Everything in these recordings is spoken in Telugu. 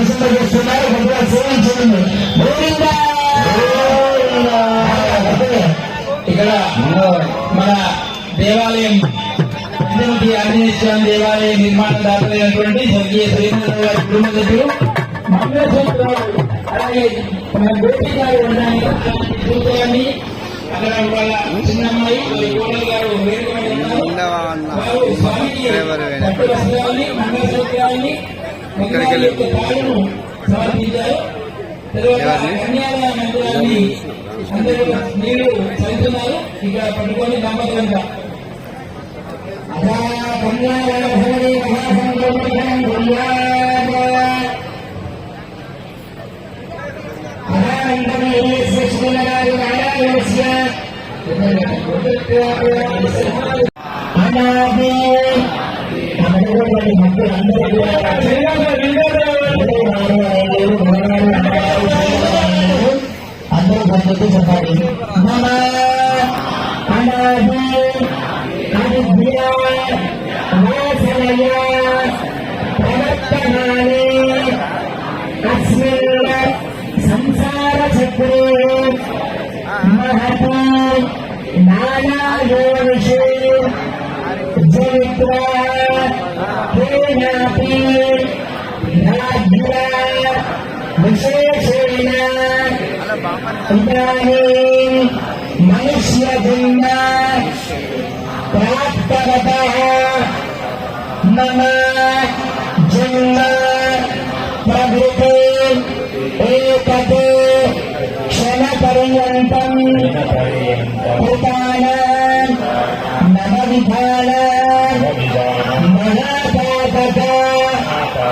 దర్శింపజేస్తున్నారు కొద్దిగా సేవించండి ఇక్కడ మన దేవాలయం ఆంజనేయ స్వామి దేవాలయ నిర్మాణ దాతలైనటువంటి స్వర్గీయ శ్రీధర గారి కుటుంబ సభ్యులు. అలాగే మన గోపి గారు ఉండడానికి అక్కడ వాళ్ళ చిన్నమ్మాయి వాళ్ళ కోడలు గారు వేడుక మీద ఉన్నారు. వారు స్వామికి పట్టు మందిరాన్ని అందరూ నీళ్ళు చల్లుతున్నారు ఇక్కడ పట్టుకొని దంపతులంతా అథా మనటువంటి భక్తులందరూ అందరూ భక్తులతో చెప్పాలి సంసార చక్రే విశేషేణ ఇదానీం మనుష్యజన్మ ప్రాప్తవతః మమ జన్మ ప్రభృతి ఏతత్ క్షణపర్యంతం కృతానాం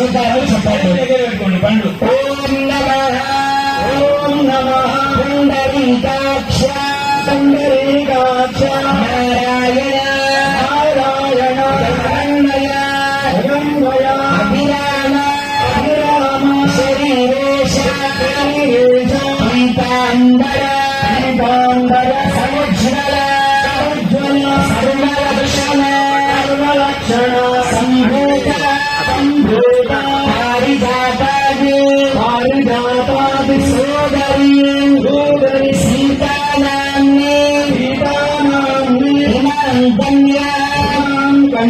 రామచంద్ర స్వామిన చెప్పండి ఓం నమ. ఓం నమ. పుండరీకాక్ష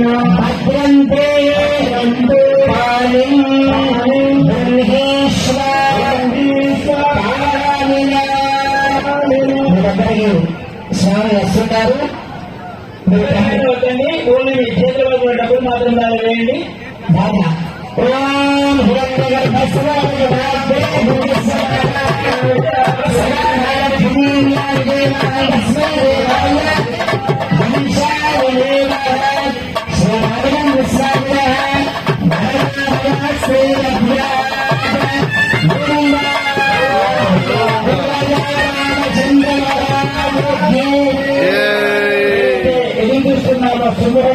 భద్రంతే స్వామి వస్తున్నారు వద్దండి ఓన్లీ మీ చేతిలో డబ్బులు మాత్రం దాన్ని వేయండి బాగా ఓం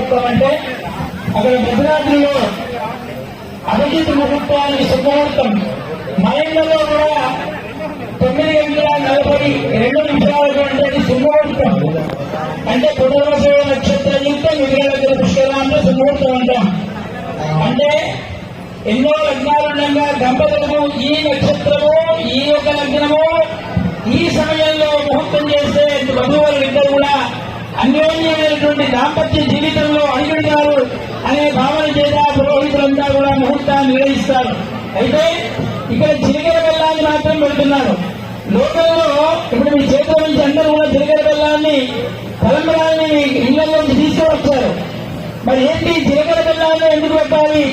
చూస్తున్నాము అంటే అక్కడ భద్రాద్రిలో అభిజిత్ ముహూర్తానికి శుభముహూర్తం. మహిళలో కూడా తొమ్మిది గంటల నలభై రెండు నిమిషాలకు అంటే శుభముహూర్తం. అంటే పునర్వసవ నక్షత్ర యుక్తం విగ్రహ అంటే శుభముహూర్తం అంటాం. అంటే ఎన్నో లగ్నాలుండగా దంపతులకు ఈ నక్షత్రము ఈ యొక్క లగ్నము ఈ సమయం అన్యోన్యమైనటువంటి దాంపత్య జీవితంలో అణిగుడిగారు అనే భావన చేత పురోహితులంతా ముహూర్తాన్ని నిర్వహిస్తారు. అయితే ఇక్కడ జీలకర్ర బెల్లాన్ని మాత్రం పెడుతున్నారు. లోకల్లో ఇప్పుడు మీ చేతుల నుంచి అందరూ కూడా జీలకర్ర బెల్లాన్ని తలంబరాన్ని మీ ఇళ్ళలోంచి తీసుకువచ్చారు. మరి ఏంటి జీలకర్ర బెల్లాన్ని ఎందుకు పెట్టాలి?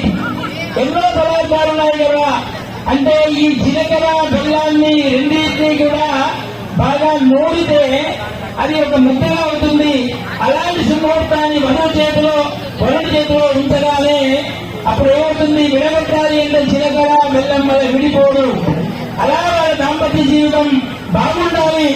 ఎన్నో పదార్థాలు ఉన్నాయి కదా. అంటే ఈ జీలకర్ర బెల్లాన్ని రెండింటినీ కూడా అది ఒక ముద్దగా అవుతుంది అలాంటి సుముహూర్తాన్ని వధువు చేతిలో వరుడి చేతిలో ఉంచగానే అప్పుడు ఏమవుతుంది? విడగొట్టాలి అంటే జీలకర్ర బెల్లం వల్ల విడిపోడు. అలా వాళ్ళ దాంపత్య జీవితం బాగుండాలి.